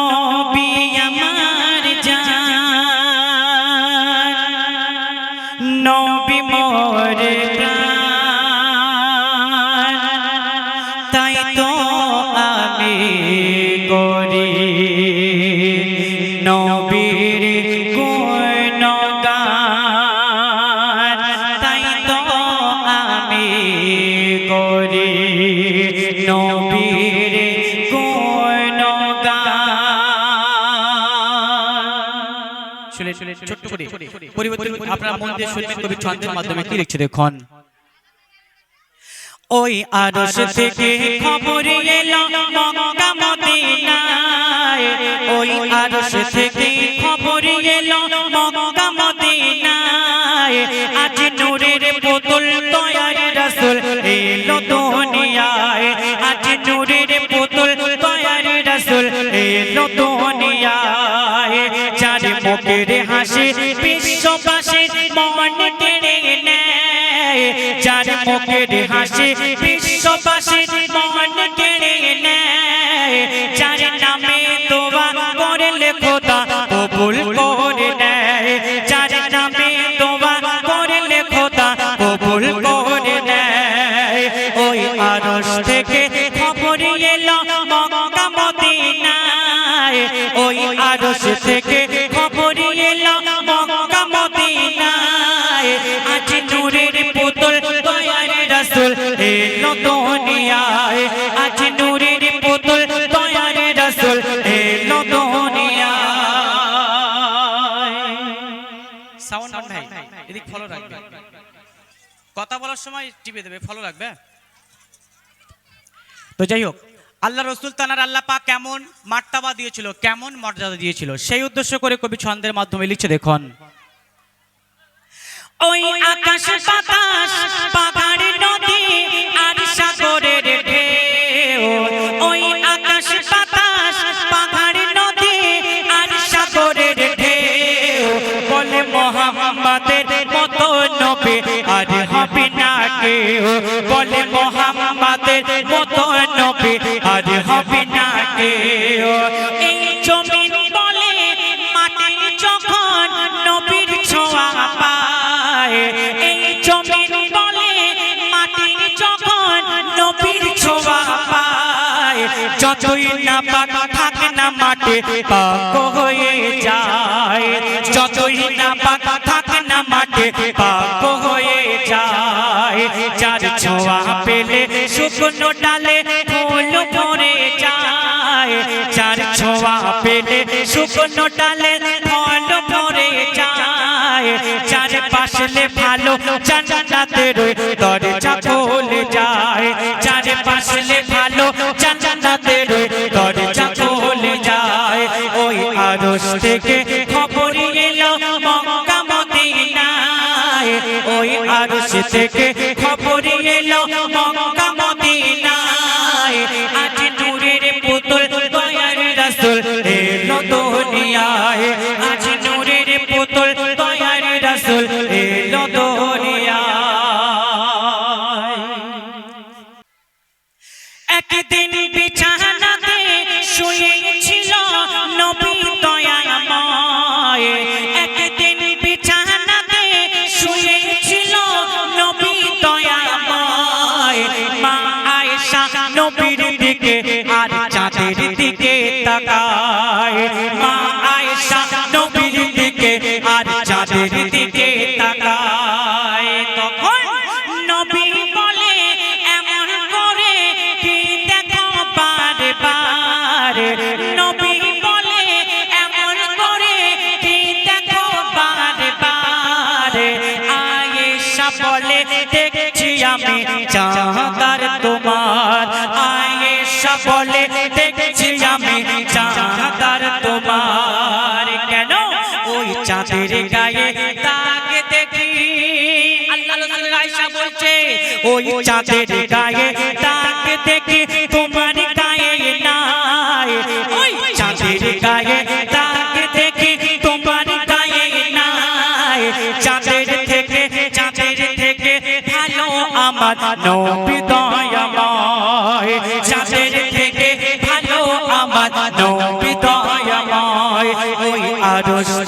নবী আমার জান। নবী মোর তাই তো শুনে ছোট্ট করে পরিবর্তন আপনার মন দিয়ে শুনবেন কবি ছন্দের মাধ্যমে। কি লিখছে দেখুন? ওই আরশ থেকে খবর এলো মক্কা মদিনায় ওই আরশ থেকে খবর এলো হাসি বিশ্ববাসীর মন কেড়ে নেয়। যার মুখের হাসি বিশ্ববাসীর মন কেড়ে নেয়। যার নামে দোয়া করলে খোদা কবুল করে নেয়। যার নামে দোয়া করলে খোদা কবুল করে নেয়। ওই আরশ থেকে খবর এলো মক্কা মদিনায়। ওই আরশ থেকে সাউন্ড ভাই এদিক ফলো রাখবে। কথা বলার সময় টিপে দেবে ফলো রাখবে। তো যাই হোক আল্লাহ রসুল তানার আল্লাহ পা কেমন মার্তাবা দিয়েছিল কেমন মর্যাদা দিয়েছিল সেই উদ্দেশ্য করে কবি ছন্দের মাধ্যমে লিখছে দেখুন। ওই আকাশ বাতাস পাহাড় জমিন বলে মাটি যখন নবীর ছোঁয়া পায়, এই জমিন বলে মাটি যখন নবীর ছোঁয়া পায়, যতই না পাক থাকে না মাটি পাক হয়ে যায়, যতই না পাক থাকে না মাটি পাক হয়ে যায়, যার ছোঁয়া পেলে শুকনো ডালে ছোঁয়া শুকনো ডালে ফল ভরে যায়। যার পাশলে ভালো জান্নাতের দরজা খুলে যায়। যার পাশলে ভালো জান্নাতের দরজা খুলে যায়। ওই আরশ থেকে খবর এলো মক্কা মদিনায়। ওই আরশ থেকে খবর এলো রাসূল এলো দুনিয়ায়। একদিন বিছানাতে শুয়েছিল নবী একদিন বিছানাতে শুয়েছিল নবী মা আয়েশা নবীর দিকে আর চাঁদের দিকে তাকায়। বলে, দেখছি আমি চাঁদার তোমার। কেন? ওই চাঁদের গায়ে দাগ দেখি। ওই চাঁদের গায়ে দাগ দেখি, তোমার গায়ে নাই। ওই চাঁদের গায়ে দাগ দেখি, তোমার গায়ে নাই। চাঁদের থেকে চাঁদের থেকে ভালো আমার নবী থেকে